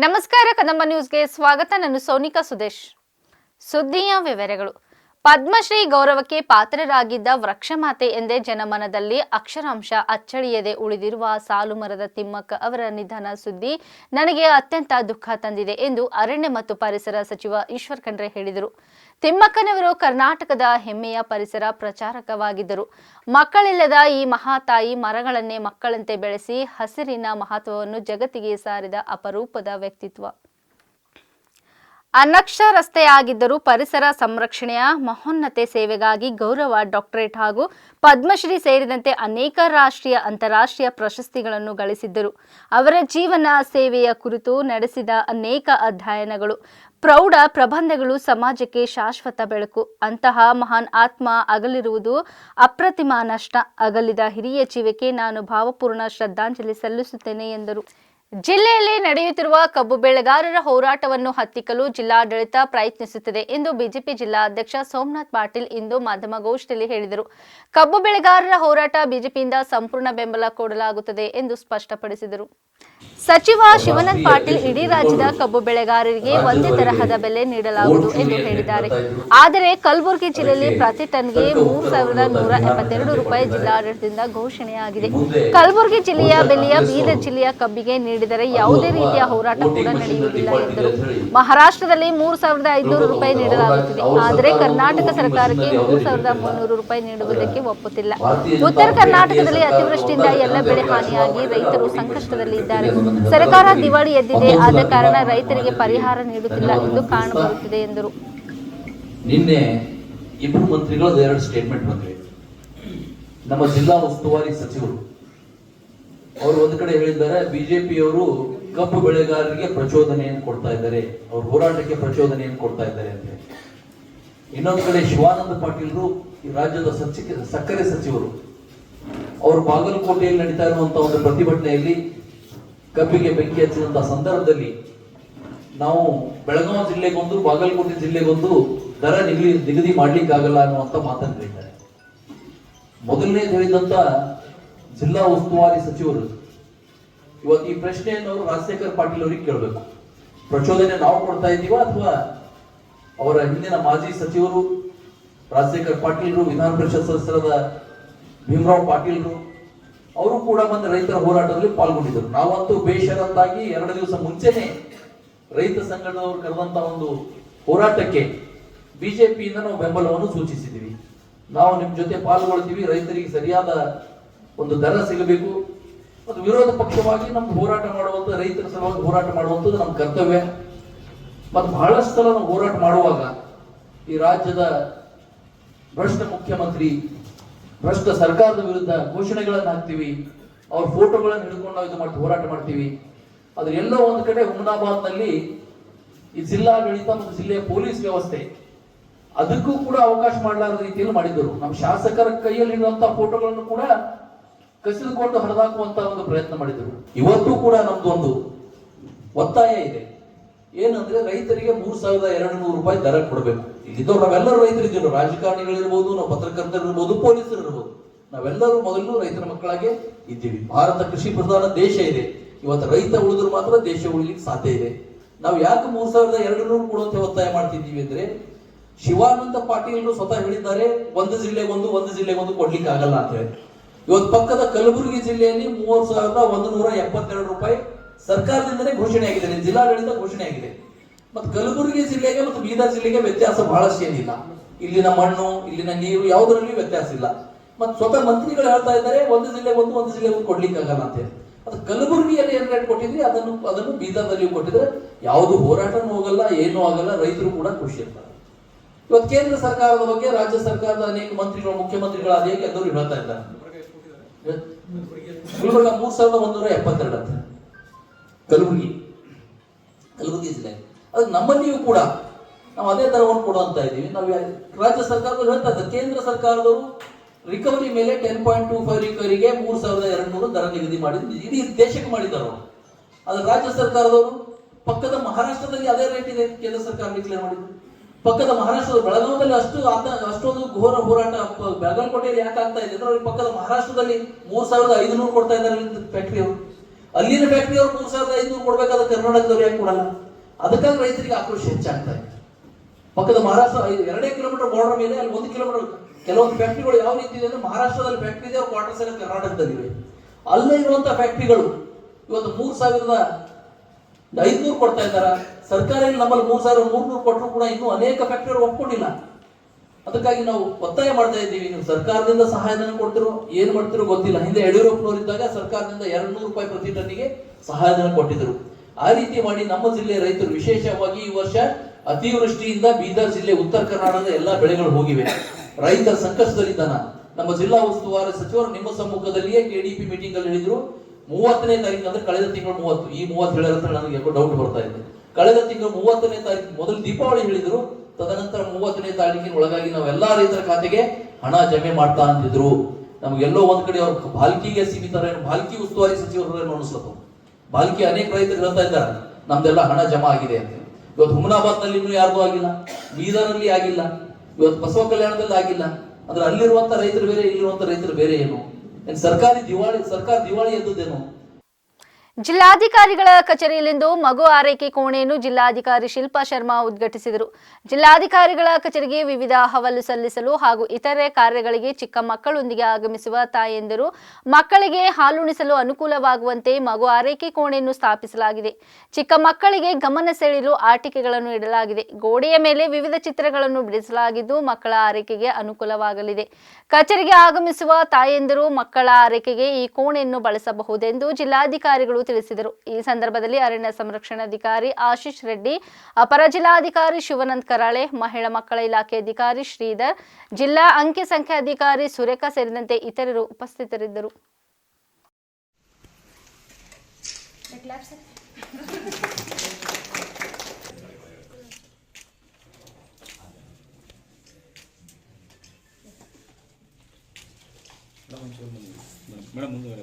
ನಮಸ್ಕಾರ ಕದಂಬ ನ್ಯೂಸ್ಗೆ ಸ್ವಾಗತ. ನಾನು ಸೋನಿಕಾ ಸುದೇಶ್. ಸುದ್ದಿಯ ವಿವರಗಳು. ಪದ್ಮಶ್ರೀ ಗೌರವಕ್ಕೆ ಪಾತ್ರರಾಗಿದ್ದ ವೃಕ್ಷಮಾತೆ ಎಂದೇ ಜನಮನದಲ್ಲಿ ಅಕ್ಷರಾಂಶ ಅಚ್ಚಳಿಯದೆ ಉಳಿದಿರುವ ಸಾಲು ಮರದ ತಿಮ್ಮಕ್ಕ ಅವರ ನಿಧನ ಸುದ್ದಿ ನನಗೆ ಅತ್ಯಂತ ದುಃಖ ತಂದಿದೆ ಎಂದು ಅರಣ್ಯ ಮತ್ತು ಪರಿಸರ ಸಚಿವ ಈಶ್ವರ್ ಖಂಡ್ರೆ ಹೇಳಿದರು. ತಿಮ್ಮಕ್ಕನವರು ಕರ್ನಾಟಕದ ಹೆಮ್ಮೆಯ ಪರಿಸರ ಪ್ರಚಾರಕವಾಗಿದ್ದರು. ಮಕ್ಕಳಿಲ್ಲದ ಈ ಮಹಾತಾಯಿ ಮರಗಳನ್ನೇ ಮಕ್ಕಳಂತೆ ಬೆಳೆಸಿ ಹಸಿರಿನ ಮಹತ್ವವನ್ನು ಜಗತ್ತಿಗೆ ಸಾರಿದ ಅಪರೂಪದ ವ್ಯಕ್ತಿತ್ವ. ಅನಕ್ಷರಸ್ಥೆಯಾಗಿದ್ದರೂ ಪರಿಸರ ಸಂರಕ್ಷಣೆಯ ಮಹೋನ್ನತೆ ಸೇವೆಗಾಗಿ ಗೌರವ ಡಾಕ್ಟರೇಟ್ ಹಾಗೂ ಪದ್ಮಶ್ರೀ ಸೇರಿದಂತೆ ಅನೇಕ ರಾಷ್ಟ್ರೀಯ, ಅಂತಾರಾಷ್ಟ್ರೀಯ ಪ್ರಶಸ್ತಿಗಳನ್ನು ಗಳಿಸಿದ್ದರು. ಅವರ ಜೀವನ ಸೇವೆಯ ಕುರಿತು ನಡೆಸಿದ ಅನೇಕ ಅಧ್ಯಯನಗಳು, ಪ್ರೌಢ ಪ್ರಬಂಧಗಳು ಸಮಾಜಕ್ಕೆ ಶಾಶ್ವತ ಬೆಳಕು. ಅಂತಹ ಮಹಾನ್ ಆತ್ಮ ಅಗಲಿರುವುದು ಅಪ್ರತಿಮ ನಷ್ಟ. ಅಗಲಿದ ಹಿರಿಯ ಜೀವಕ್ಕೆ ನಾನು ಭಾವಪೂರ್ಣ ಶ್ರದ್ಧಾಂಜಲಿ ಸಲ್ಲಿಸುತ್ತೇನೆ ಎಂದರು. ಜಿಲ್ಲೆಯಲ್ಲಿ ನಡೆಯುತ್ತಿರುವ ಕಬ್ಬು ಬೆಳೆಗಾರರ ಹೋರಾಟವನ್ನು ಹತ್ತಿಕ್ಕಲು ಜಿಲ್ಲಾಡಳಿತ ಪ್ರಯತ್ನಿಸುತ್ತಿದೆ ಎಂದು ಬಿಜೆಪಿ ಜಿಲ್ಲಾಧ್ಯಕ್ಷ ಸೋಮನಾಥ್ ಪಾಟೀಲ್ ಇಂದು ಮಾಧ್ಯಮಗೋಷ್ಠಿಯಲ್ಲಿ ಹೇಳಿದರು. ಕಬ್ಬು ಬೆಳೆಗಾರರ ಹೋರಾಟ ಬಿಜೆಪಿಯಿಂದ ಸಂಪೂರ್ಣ ಬೆಂಬಲ ಕೊಡಲಾಗುತ್ತದೆ ಎಂದು ಸ್ಪಷ್ಟಪಡಿಸಿದರು. ಸಚಿವ ಶಿವನಂದ್ ಪಾಟೀಲ್ ಇಡೀ ರಾಜ್ಯದ ಕಬ್ಬು ಬೆಳೆಗಾರರಿಗೆ ಒಂದೇ ತರಹದ ಬೆಲೆ ನೀಡಲಾಗುವುದು ಎಂದು ಹೇಳಿದ್ದಾರೆ. ಆದರೆ ಕಲಬುರಗಿ ಜಿಲ್ಲೆಯಲ್ಲಿ ಪ್ರತಿ ಟನ್ಗೆ ಮೂರು ಸಾವಿರದ ನೂರ ಎಪ್ಪತ್ತೆರಡು ರೂಪಾಯಿ ಜಿಲ್ಲಾಡಳಿತದಿಂದ ಘೋಷಣೆಯಾಗಿದೆ. ಕಲಬುರಗಿ ಜಿಲ್ಲೆಯ ಬೆಲೆಯ ಬೀದರ್ ಜಿಲ್ಲೆಯ ಕಬ್ಬಿಗೆ ನೀಡಿದರೆ ಯಾವುದೇ ರೀತಿಯ ಹೋರಾಟ ಕೂಡ ನಡೆಯುವುದಿಲ್ಲ ಎಂದರು. ಮಹಾರಾಷ್ಟ್ರದಲ್ಲಿ ಮೂರು ಸಾವಿರದ ಐದುನೂರು ರೂಪಾಯಿ ನೀಡಲಾಗುತ್ತಿದೆ. ಆದರೆ ಕರ್ನಾಟಕ ಸರ್ಕಾರಕ್ಕೆ ಮೂರು ಸಾವಿರದ ಮುನ್ನೂರು ರೂಪಾಯಿ ನೀಡುವುದಕ್ಕೆ ಒಪ್ಪುತ್ತಿಲ್ಲ. ಉತ್ತರ ಕರ್ನಾಟಕದಲ್ಲಿ ಅತಿವೃಷ್ಟಿಯಿಂದ ಎಲ್ಲ ಬೆಳೆ ಹಾನಿಯಾಗಿ ರೈತರು ಸಂಕಷ್ಟದಲ್ಲಿ ಇದ್ದಾರೆ ಸರ್ಕಾರ ದಿವಾಳಿ ಎದ್ದಿದೆ. ಆದ ಕಾರಣ ರೈತರಿಗೆ ಪರಿಹಾರ ನೀಡುತ್ತಿಲ್ಲ ಎಂದು ಕಾಣಬರುತ್ತಿದೆ ಎಂದರು. ನಿನ್ನೆ ಇಬ್ಬರು ಮಂತ್ರಿಗಳು ಎರಡು ಸ್ಟೇಟ್ಮೆಂಟ್ ಬಂದಿವೆ ನಮ್ಮ ಜಿಲ್ಲಾ ಉಸ್ತುವಾರಿ ಸಚಿವರು ಅವರು ಒಂದು ಕಡೆ ಹೇಳಿದ್ದಾರೆ ಬಿಜೆಪಿಯವರು ಕಬ್ಬು ಬೆಳೆಗಾರರಿಗೆ ಪ್ರಚೋದನೆಯನ್ನು ಕೊಡ್ತಾ ಇದ್ದಾರೆ ಅವ್ರ ಹೋರಾಟಕ್ಕೆ ಪ್ರಚೋದನೆಯನ್ನು ಕೊಡ್ತಾ ಇದ್ದಾರೆ ಅಂತ. ಇನ್ನೊಂದು ಕಡೆ ಶಿವಾನಂದ ಪಾಟೀಲ್ರು ರಾಜ್ಯದ ಸಚಿವ ಸಕ್ಕರೆ ಸಚಿವರು ಅವರು ಬಾಗಲಕೋಟೆಯಲ್ಲಿ ನಡೀತಾ ಇರುವಂತಹ ಒಂದು ಪ್ರತಿಭಟನೆಯಲ್ಲಿ ಕಬ್ಬಿಗೆ ಬೆಂಕಿ ಹಚ್ಚಿದಂತಹ ಸಂದರ್ಭದಲ್ಲಿ ನಾವು ಬೆಳಗಾವಿ ಜಿಲ್ಲೆಗೊಂದು, ಬಾಗಲಕೋಟೆ ಜಿಲ್ಲೆಗೊಂದು ದರ ನಿಗದಿ ನಿಗದಿ ಮಾಡ್ಲಿಕ್ಕಾಗಲ್ಲ ಅನ್ನುವಂತ ಮಾತನ್ನು ಹೇಳಿದ್ದಾರೆ. ಮೊದಲನೇ ಹೇಳಿದಂತ ಜಿಲ್ಲಾ ಉಸ್ತುವಾರಿ ಸಚಿವರು ಇವತ್ತು ಈ ಪ್ರಶ್ನೆಯನ್ನು ಅವರು ರಾಜಶೇಖರ್ ಪಾಟೀಲ್ ಅವರಿಗೆ ಕೇಳಬೇಕು. ಪ್ರಚೋದನೆ ನಾವು ಕೊಡ್ತಾ ಇದ್ದೀವಾ ಅಥವಾ ಅವರ ಹಿಂದಿನ ಮಾಜಿ ಸಚಿವರು, ರಾಜಶೇಖರ್ ಪಾಟೀಲ್ರು, ವಿಧಾನ ಪರಿಷತ್ ಸದಸ್ಯರಾದ ಭೀಮರಾವ್ ಪಾಟೀಲ್ರು ಅವರು ಕೂಡ ಬಂದು ರೈತರ ಹೋರಾಟದಲ್ಲಿ ಪಾಲ್ಗೊಂಡಿದ್ದರು. ನಾವಂತೂ ಬೇಷರತ್ತಾಗಿ ಎರಡು ದಿವಸ ಮುಂಚೆನೆ ರೈತ ಸಂಘಟನೆಯವರು ಕರೆದಂತ ಒಂದು ಹೋರಾಟಕ್ಕೆ ಬಿಜೆಪಿಯಿಂದ ನಾವು ಬೆಂಬಲವನ್ನು ಸೂಚಿಸಿದ್ದೀವಿ. ನಾವು ನಿಮ್ಮ ಜೊತೆ ಪಾಲ್ಗೊಳ್ತೀವಿ, ರೈತರಿಗೆ ಸರಿಯಾದ ಒಂದು ದರ ಸಿಗಬೇಕು. ಮತ್ತು ವಿರೋಧ ಪಕ್ಷವಾಗಿ ನಮ್ಮ ಹೋರಾಟ ಮಾಡುವಂಥ ರೈತರ ಸಲುವಾಗಿ ಹೋರಾಟ ಮಾಡುವಂಥದ್ದು ನಮ್ಮ ಕರ್ತವ್ಯ. ಮತ್ತು ಬಹಳಷ್ಟು ಸಲ ನಾವು ಹೋರಾಟ ಮಾಡುವಾಗ ಈ ರಾಜ್ಯದ ಭ್ರಷ್ಟ ಮುಖ್ಯಮಂತ್ರಿ ಭ್ರಷ್ಟ ಸರ್ಕಾರದ ವಿರುದ್ಧ ಘೋಷಣೆಗಳನ್ನು ಹಾಕ್ತೀವಿ. ಅವ್ರ ಫೋಟೋಗಳನ್ನು ಹಿಡ್ಕೊಂಡು ನಾವು ಇದು ಮಾಡಿ ಹೋರಾಟ ಮಾಡ್ತೀವಿ. ಅದ್ರ ಎಲ್ಲೋ ಒಂದು ಕಡೆ ಹುಮನಾಬಾದ್ನಲ್ಲಿ ಈ ಜಿಲ್ಲಾಡಳಿತ ಮತ್ತು ಜಿಲ್ಲೆಯ ಪೊಲೀಸ್ ವ್ಯವಸ್ಥೆ, ಅದಕ್ಕೂ ಕೂಡ ಅವಕಾಶ ಮಾಡಲಾರದ ರೀತಿಯಲ್ಲಿ ಮಾಡಿದ್ದರು. ನಮ್ಮ ಶಾಸಕರ ಕೈಯಲ್ಲಿ ಇರುವಂತಹ ಫೋಟೋಗಳನ್ನು ಕೂಡ ಕಸಿದುಕೊಂಡು ಹರಿದಾಕುವಂತ ಒಂದು ಪ್ರಯತ್ನ ಮಾಡಿದರು ಇವತ್ತು ಕೂಡ ನಮ್ದು ಒಂದು ಒತ್ತಾಯ ಇದೆ. ಏನಂದ್ರೆ ರೈತರಿಗೆ ಮೂರ್ ಸಾವಿರದ ಎರಡು ನೂರು ರೂಪಾಯಿ ದರ ಕೊಡಬೇಕು. ಇಲ್ಲಿದ್ದವ್ರು ನಾವೆಲ್ಲರೂ ರೈತರಿದ್ದೀವಿ. ನಾವು ರಾಜಕಾರಣಿಗಳಿರ್ಬೋದು, ನಾವು ಪತ್ರಕರ್ತರಿರ್ಬೋದು ಪೊಲೀಸರು ಇರ್ಬೋದು ನಾವೆಲ್ಲರೂ ಮೊದಲು ರೈತರ ಮಕ್ಕಳಾಗೆ ಇದ್ದೀವಿ. ಭಾರತ ಕೃಷಿ ಪ್ರಧಾನ ದೇಶ ಇದೆ. ಇವತ್ತು ರೈತ ಉಳಿದ್ರು ಮಾತ್ರ ದೇಶ ಉಳಿಲಿಕ್ಕೆ ಸಾಧ್ಯ ಇದೆ. ನಾವು ಯಾಕೆ ಮೂರ್ ಸಾವಿರದ ಎರಡು ನೂರು ಕೊಡುವಂತೆ ಒತ್ತಾಯ ಮಾಡ್ತಿದ್ದೀವಿ ಅಂದ್ರೆ, ಶಿವಾನಂದ ಪಾಟೀಲ್ರು ಸ್ವತಃ ಹೇಳಿದ್ದಾರೆ, ಒಂದು ಜಿಲ್ಲೆಗೊಂದು ಒಂದು ಜಿಲ್ಲೆಗೊಂದು ಕೊಡ್ಲಿಕ್ಕೆ ಆಗಲ್ಲ ಅಂತ ಹೇಳಿ. ಇವತ್ತು ಪಕ್ಕದ ಕಲಬುರಗಿ ಜಿಲ್ಲೆಯಲ್ಲಿ ಮೂವತ್ತು ಸಾವಿರದ ಒಂದು ನೂರ ಎಪ್ಪತ್ತೆರಡು ರೂಪಾಯಿ ಸರ್ಕಾರದಿಂದಲೇ ಘೋಷಣೆ ಆಗಿದೆ. ಜಿಲ್ಲಾಡಳಿತ ಘೋಷಣೆ ಆಗಿದೆ. ಮತ್ತು ಕಲಬುರಗಿ ಜಿಲ್ಲೆಗೆ ಮತ್ತು ಬೀದರ್ ಜಿಲ್ಲೆಗೆ ವ್ಯತ್ಯಾಸ ಬಹಳಷ್ಟು ಏನಿಲ್ಲ. ಇಲ್ಲಿನ ಮಣ್ಣು, ಇಲ್ಲಿನ ನೀರು ಯಾವುದರಲ್ಲಿ ವ್ಯತ್ಯಾಸ ಇಲ್ಲ. ಮತ್ತು ಸ್ವತಃ ಮಂತ್ರಿಗಳು ಹೇಳ್ತಾ ಇದ್ದಾರೆ, ಒಂದು ಜಿಲ್ಲೆಗೆ ಒಂದು ಒಂದು ಜಿಲ್ಲೆಗೆ ಒಂದು ಕೊಡ್ಲಿಕ್ಕೆ ಆಗಲ್ಲ ಅಂತ ಹೇಳಿ. ಅದು ಕಲಬುರಗಿಯಲ್ಲಿ ಏನ್ ರೇಟ್ ಕೊಟ್ಟಿದ್ರಿ ಅದನ್ನು ಅದನ್ನು ಬೀದರ್ನಲ್ಲಿ ಕೊಟ್ಟಿದ್ರೆ ಯಾವುದು ಹೋರಾಟನೂ ಹೋಗಲ್ಲ, ಏನೂ ಆಗಲ್ಲ, ರೈತರು ಕೂಡ ಖುಷಿ ಇರ್ತಾರೆ ಇವತ್ತು ಕೇಂದ್ರ ಸರ್ಕಾರದ ಬಗ್ಗೆ ರಾಜ್ಯ ಸರ್ಕಾರದ ಅನೇಕ ಮಂತ್ರಿಗಳು, ಮುಖ್ಯಮಂತ್ರಿಗಳು ಅದೇ ಎಲ್ಲರೂ ಹೇಳ್ತಾ ಇದ್ದಾರೆ. ಗುಲ್ಬರ್ಗ ಮೂರ್ ಸಾವಿರದ ಒಂದೂರ ಎಪ್ಪತ್ತೆರಡು ಅಂತ ಕಲಬುರಗಿ ಕಲಬುರಗಿ ಜಿಲ್ಲೆ. ಅದು ನಮ್ಮಲ್ಲಿಯೂ ಕೂಡ ನಾವು ಅದೇ ದರವನ್ನು ಕೊಡುವಂತ ಇದ್ದೀವಿ. ನಾವು ರಾಜ್ಯ ಸರ್ಕಾರದವರು ಹೇಳ್ತಾ ಇದ್ದಾರೆ. ಕೇಂದ್ರ ಸರ್ಕಾರದವರು ರಿಕವರಿ ಮೇಲೆ ಟೆನ್ ಪಾಯಿಂಟ್ ಟೂ ಫೈವ್ ರಿಕವರಿಗೆ ಮೂರು ಸಾವಿರದ ಎರಡು ನೂರು ದರ ನಿಗದಿ ಮಾಡಿದ್ರು. ಇಡೀ ದೇಶಕ್ಕೆ ಮಾಡಿದ್ದಾರೆ ಅವರು. ಆದರೆ ರಾಜ್ಯ ಸರ್ಕಾರದವರು ಪಕ್ಕದ ಮಹಾರಾಷ್ಟ್ರದಲ್ಲಿ ಅದೇ ರೇಟ್ ಇದೆ ಕೇಂದ್ರ ಸರ್ಕಾರ ಡಿಕ್ಲೇರ್ ಮಾಡಿದ್ರು ಪಕ್ಕದ ಮಹಾರಾಷ್ಟ್ರದ ಬೆಳಗಾವದಲ್ಲಿ ಅಷ್ಟು ಅಷ್ಟೊಂದು ಘೋರ ಹೋರಾಟ ಬೆಳಗಾವಿಕೋಟೆಯಲ್ಲಿ ಯಾಕೆ ಆಗ್ತಾ ಇದೆ ಅಂದ್ರೆ ಪಕ್ಕದ ಮಹಾರಾಷ್ಟ್ರದಲ್ಲಿ ಮೂರ್ ಸಾವಿರದ ಐದುನೂರು ಕೊಡ್ತಾ ಇದ್ದಾರೆ ಫ್ಯಾಕ್ಟ್ರಿಯವರು ಅಲ್ಲಿನ ಫ್ಯಾಕ್ಟ್ರಿ ಅವರು ಮೂರ್ ಸಾವಿರದ ಐದುನೂರು ಕೊಡ್ಬೇಕಾದ್ರೆ ಕರ್ನಾಟಕದವ್ರು ಯಾಕೆ ಕೊಡಲ್ಲ? ಅದಕ್ಕಾಗಿ ರೈತರಿಗೆ ಆಕ್ರೋಶ ಹೆಚ್ಚಾಗ್ತಾ ಇದೆ. ಪಕ್ಕದ ಮಹಾರಾಷ್ಟ್ರ ಐದು ಎರಡೇ ಕಿಲೋಮೀಟರ್ ಬಾರ್ಡರ್ ಮೇಲೆ ಅಲ್ಲಿ ಒಂದು ಕಿಲೋಮೀಟರ್ ಕೆಲವೊಂದು ಫ್ಯಾಕ್ಟ್ರಿಗಳು ಯಾವ ರೀತಿ ಇದೆ ಅಂದ್ರೆ ಮಹಾರಾಷ್ಟ್ರದಲ್ಲಿ ಫ್ಯಾಕ್ಟ್ರಿ ಇದೆ ಕ್ವಾರ್ಟರ್ಸ್ ಎಲ್ಲ ಕರ್ನಾಟಕದಲ್ಲಿವೆ. ಅಲ್ಲೇ ಇರುವಂತಹ ಫ್ಯಾಕ್ಟ್ರಿಗಳು ಇವತ್ತು ಮೂರ್ ಸಾವಿರದ ಐದ್ನೂರು ಕೊಡ್ತಾ ಇದ್ದಾರ? ಸರ್ಕಾರ ನಮ್ಮಲ್ಲಿ ಮೂರು ಸಾವಿರ ಮೂರ್ನೂರು ಕೊಟ್ಟರು ಕೂಡ ಇನ್ನೂ ಅನೇಕ ಫ್ಯಾಕ್ಟ್ರಿಗಳು ಒಪ್ಕೊಂಡಿಲ್ಲ. ಅದಕ್ಕಾಗಿ ನಾವು ಒತ್ತಾಯ ಮಾಡ್ತಾ ಇದ್ದೀವಿ. ನೀವು ಸರ್ಕಾರದಿಂದ ಸಹಾಯಧನ ಕೊಡ್ತಿರೋ, ಏನ್ ಮಾಡ್ತಿರೋ ಗೊತ್ತಿಲ್ಲ. ಹಿಂದೆ ಯಡಿಯೂರಪ್ಪನವರು ಇದ್ದಾಗ ಸರ್ಕಾರದಿಂದ ಎರಡ್ ನೂರು ರೂಪಾಯಿ ಪ್ರತಿ ಟನ್ನಿಗೆ ಸಹಾಯಧನ ಕೊಟ್ಟಿದ್ರು. ಆ ರೀತಿ ಮಾಡಿ ನಮ್ಮ ಜಿಲ್ಲೆಯ ರೈತರು ವಿಶೇಷವಾಗಿ ಈ ವರ್ಷ ಅತಿವೃಷ್ಟಿಯಿಂದ ಬೀದರ್ ಜಿಲ್ಲೆ, ಉತ್ತರ ಕರ್ನಾಟಕದ ಎಲ್ಲಾ ಬೆಳೆಗಳು ಹೋಗಿವೆ. ರೈತ ಸಂಕಷ್ಟದಲ್ಲಿದ್ದಾನ. ನಮ್ಮ ಜಿಲ್ಲಾ ಉಸ್ತುವಾರಿ ಸಚಿವರು ನಿಮ್ಮ ಸಮ್ಮುಖದಲ್ಲಿಯೇ ಕೆಡಿಪಿ ಮೀಟಿಂಗ್ ಅಲ್ಲಿ ಹೇಳಿದ್ರು. ಮೂವತ್ತನೇ ತಾರೀಕು ಅಂದ್ರೆ ಕಳೆದ ತಿಂಗಳು ಮೂವತ್ತು. ಈ ಮೂವತ್ತು ಹೇಳಿದ್ರೆ ನನಗೆ ಯಾಕೋ ಡೌಟ್ ಬರ್ತಾ ಇದೆ. ಕಳೆದ ತಿಂಗಳು ಮೂವತ್ತನೇ ತಾರೀಕು ಮೊದಲು ದೀಪಾವಳಿ ಹೇಳಿದ್ರು. ತದನಂತರ ಮೂವತ್ತನೇ ತಾರೀಕಿನ ಒಳಗಾಗಿ ನಾವು ಎಲ್ಲಾ ರೈತರ ಖಾತೆಗೆ ಹಣ ಜಮೆ ಮಾಡ್ತಾ ಅಂತಿದ್ರು ನಮ್ಗೆಲ್ಲೋ ಒಂದ್ ಕಡೆ ಅವ್ರ ಬಾಲ್ಕಿಗೆ ಸೀಮಿತ ಬಾಲ್ಕಿ ಉಸ್ತುವಾರಿ ಸಚಿವರು ಅನಿಸ್ಲತ್ತು ಬಾಲ್ಕಿ ಅನೇಕ ರೈತರು ಹೇಳ್ತಾ ಇದ್ದಾರೆ, ನಮ್ದೆಲ್ಲ ಹಣ ಜಮಾ ಆಗಿದೆ ಅಂತ. ಇವತ್ತು ಹುಮನಾಬಾದ್ನಲ್ಲಿ ಇನ್ನೂ ಯಾರ್ದು ಆಗಿಲ್ಲ, ಬೀದರ್ನಲ್ಲಿ ಆಗಿಲ್ಲ, ಇವತ್ತು ಬಸವ ಕಲ್ಯಾಣದಲ್ಲಿ ಆಗಿಲ್ಲ. ಅಂದ್ರೆ ಅಲ್ಲಿರುವಂತ ರೈತರು ಬೇರೆ, ಇಲ್ಲಿರುವಂತ ರೈತರು ಬೇರೆ ಏನು? ಏನ್ ಸರ್ಕಾರಿ ದಿವಾಳಿ, ಸರ್ಕಾರ ದಿವಾಳಿ ಎದ್ದುದೇನು ಜಿಲ್ಲಾಧಿಕಾರಿಗಳ ಕಚೇರಿಯಲ್ಲಿಂದು ಮಗು ಆರೈಕೆ ಕೋಣೆಯನ್ನು ಜಿಲ್ಲಾಧಿಕಾರಿ ಶಿಲ್ಪಾ ಶರ್ಮಾ ಉದ್ಘಾಟಿಸಿದರು. ಜಿಲ್ಲಾಧಿಕಾರಿಗಳ ಕಚೇರಿಗೆ ವಿವಿಧ ಹವಾಲು ಸಲ್ಲಿಸಲು ಹಾಗೂ ಇತರೆ ಕಾರ್ಯಗಳಿಗೆ ಚಿಕ್ಕ ಮಕ್ಕಳೊಂದಿಗೆ ಆಗಮಿಸುವ ತಾಯಂದಿರು ಮಕ್ಕಳಿಗೆ ಹಾಲುಣಿಸಲು ಅನುಕೂಲವಾಗುವಂತೆ ಮಗು ಆರೈಕೆ ಕೋಣೆಯನ್ನು ಸ್ಥಾಪಿಸಲಾಗಿದೆ. ಚಿಕ್ಕ ಮಕ್ಕಳಿಗೆ ಗಮನ ಸೆಳೆಯಲು ಆಟಿಕೆಗಳನ್ನು ಇಡಲಾಗಿದೆ. ಗೋಡೆಯ ಮೇಲೆ ವಿವಿಧ ಚಿತ್ರಗಳನ್ನು ಬಿಡಿಸಲಾಗಿದ್ದು ಮಕ್ಕಳ ಆರೈಕೆಗೆ ಅನುಕೂಲವಾಗಲಿದೆ. ಕಚೇರಿಗೆ ಆಗಮಿಸುವ ತಾಯಂದಿರು ಮಕ್ಕಳ ಆರೈಕೆಗೆ ಈ ಕೋಣೆಯನ್ನು ಬಳಸಬಹುದೆಂದು ಜಿಲ್ಲಾಧಿಕಾರಿಗಳು ತಿಳಿಸಿದರು. ಈ ಸಂದರ್ಭದಲ್ಲಿ ಅರಣ್ಯ ಸಂರಕ್ಷಣಾಧಿಕಾರಿ ಆಶೀಶ್ ರೆಡ್ಡಿ, ಅಪರ ಜಿಲ್ಲಾಧಿಕಾರಿ ಶಿವನಂದ್ ಕರಾಳೆ, ಮಹಿಳಾ ಮಕ್ಕಳ ಇಲಾಖೆ ಅಧಿಕಾರಿ ಶ್ರೀಧರ್, ಜಿಲ್ಲಾ ಅಂಕಿ ಸಂಖ್ಯೆ ಅಧಿಕಾರಿ ಸುರೇಖಾ ಸೇರಿದಂತೆ ಇತರರು ಉಪಸ್ಥಿತರಿದ್ದರು. ಮೇಡಮ್ ಮುಂದುವರೆ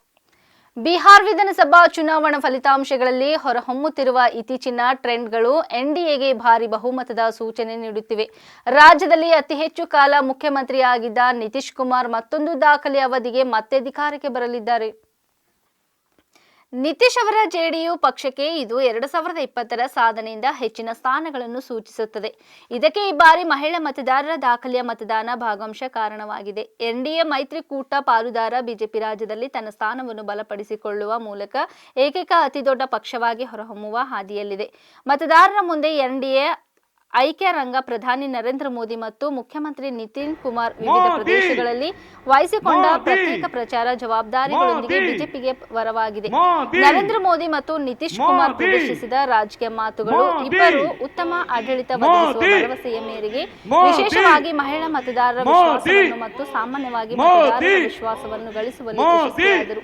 ಬಿಹಾರ್ ವಿಧಾನಸಭಾ ಚುನಾವಣಾ ಫಲಿತಾಂಶಗಳಲ್ಲಿ ಹೊರಹೊಮ್ಮುತ್ತಿರುವ ಇತ್ತೀಚಿನ ಟ್ರೆಂಡ್ಗಳು ಎನ್ಡಿಎಗೆ ಭಾರಿ ಬಹುಮತದ ಸೂಚನೆ ನೀಡುತ್ತಿವೆ. ರಾಜ್ಯದಲ್ಲಿ ಅತಿ ಹೆಚ್ಚು ಕಾಲ ಮುಖ್ಯಮಂತ್ರಿಯಾಗಿದ್ದ ನಿತೀಶ್ ಕುಮಾರ್ ಮತ್ತೊಂದು ದಾಖಲೆ ಅವಧಿಗೆ ಮತ್ತೆ ಅಧಿಕಾರಕ್ಕೆ ಬರಲಿದ್ದಾರೆ. ನಿತೀಶ್ ಅವರ ಜೆಡಿಯು ಪಕ್ಷಕ್ಕೆ ಇದು ಎರಡು ಸಾವಿರದ ಇಪ್ಪತ್ತರ ಸಾಧನೆಯಿಂದ ಹೆಚ್ಚಿನ ಸ್ಥಾನಗಳನ್ನು ಸೂಚಿಸುತ್ತದೆ. ಇದಕ್ಕೆ ಈ ಬಾರಿ ಮಹಿಳಾ ಮತದಾರರ ದಾಖಲೆಯ ಮತದಾನ ಭಾಗಂಶ ಕಾರಣವಾಗಿದೆ. ಎನ್ಡಿಎ ಮೈತ್ರಿಕೂಟ ಪಾಲುದಾರ ಬಿಜೆಪಿ ರಾಜ್ಯದಲ್ಲಿ ತನ್ನ ಸ್ಥಾನವನ್ನು ಬಲಪಡಿಸಿಕೊಳ್ಳುವ ಮೂಲಕ ಏಕೈಕ ಅತಿದೊಡ್ಡ ಪಕ್ಷವಾಗಿ ಹೊರಹೊಮ್ಮುವ ಹಾದಿಯಲ್ಲಿದೆ. ಮತದಾರರ ಮುಂದೆ ಎನ್ಡಿಎ ಐಕ್ಯ ರಂಗ ಪ್ರಧಾನಿ ನರೇಂದ್ರ ಮೋದಿ ಮತ್ತು ಮುಖ್ಯಮಂತ್ರಿ ನಿತಿನ್ ಕುಮಾರ್ ವಿವಿಧ ಪ್ರದೇಶಗಳಲ್ಲಿ ವಹಿಸಿಕೊಂಡ ಪ್ರತ್ಯೇಕ ಪ್ರಚಾರ ಜವಾಬ್ದಾರಿಗಳೊಂದಿಗೆ ಬಿಜೆಪಿಗೆ ವರವಾಗಿದೆ. ನರೇಂದ್ರ ಮೋದಿ ಮತ್ತು ನಿತೀಶ್ ಕುಮಾರ್ ಪ್ರದರ್ಶಿಸಿದ ರಾಜಕೀಯ ಮಾತುಗಳು ಇಬ್ಬರು ಉತ್ತಮ ಆಡಳಿತ ಒದಗಿಸುವ ಭರವಸೆಯ ಮೇರೆಗೆ ವಿಶೇಷವಾಗಿ ಮಹಿಳಾ ಮತದಾರರ ವಿಶ್ವಾಸವನ್ನು ಮತ್ತು ಸಾಮಾನ್ಯವಾಗಿ ಮತದಾರರ ವಿಶ್ವಾಸವನ್ನು ಗಳಿಸುವಲ್ಲಿ ಯಶಸ್ವಿಯಾದರು